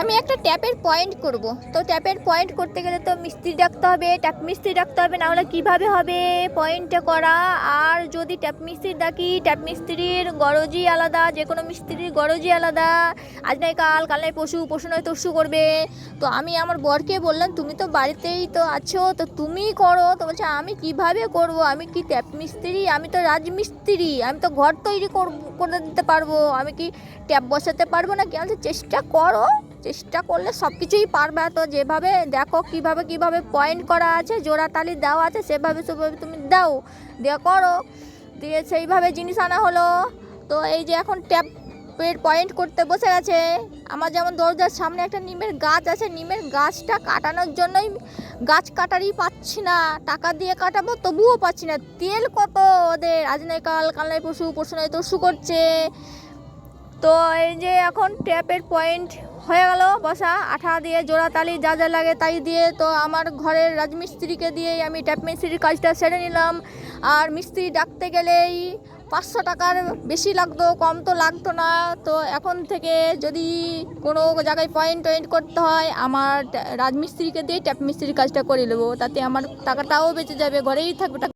আমি একটা ট্যাপের পয়েন্ট করব। তো ট্যাপের পয়েন্ট করতে গেলে তো মিস্ত্রি ডাকতে হবে, ট্যাপ মিস্ত্রি ডাকতে হবে না হলে কীভাবে হবে? পয়েন্টটা করা। আর যদি ট্যাপ মিস্ত্রি ডাকি, ট্যাপ মিস্ত্রির গরজই আলাদা যে কোনো মিস্ত্রির গরজই আলাদা। আজ নয় কাল কাল নয় পশু পশু নয় তরশু করবে। তো আমি আমার বরকে বললাম, তুমি তো বাড়িতেই তো আছো, তো তুমিই করো। তো বলছে, আমি কীভাবে করব? আমি কি ট্যাপ মিস্ত্রি? আমি তো রাজমিস্ত্রি। আমি তো ঘর তৈরি করে দিতে পারব। আমি কি ট্যাপ বসাতে পারব না কি চেষ্টা করো। চেষ্টা করলে সব কিছুই পারবে। তো যেভাবে দেখো কীভাবে কীভাবে পয়েন্ট করা আছে, জোড়া তালি দেওয়া আছে, সেভাবে সেভাবে তুমি দাও। দিয়ে করো। দিয়ে সেইভাবে জিনিস আনা হলো। তো এই যে এখন ট্যাপের পয়েন্ট করতে বসে গেছে। আমার যেমন দরজার সামনে একটা নিমের গাছ আছে, নিমের গাছটা কাটানোর জন্যই গাছ কাটারই পাচ্ছি না। টাকা দিয়ে কাটাবো তবুও পাচ্ছি না। তেল কত ওদের? আজ নয় কাল কাল নয় পশু পশু নয় তরশু করছে। তো এই যে এখন ট্যাপের পয়েন্ট হয়ে গেল, বসা, আঠা দিয়ে জোড়া তালি যা যা লাগে তাই দিয়ে, তো আমার ঘরের রাজমিস্ত্রিকে দিয়েই আমি ট্যাপ মিস্ত্রির কাজটা সেরে নিলাম। আর মিস্ত্রি ডাকতে গেলেই পাঁচশো টাকার বেশি লাগতো, কম তো লাগতো না। তো এখন থেকে যদি কোনো জায়গায় পয়েন্ট টয়েন্ট করতে হয়, আমার রাজমিস্ত্রিকে দিয়ে ট্যাপ মিস্ত্রির কাজটা করে নেব। তাতে আমার টাকাটাও বেঁচে যাবে, ঘরেই থাকবে।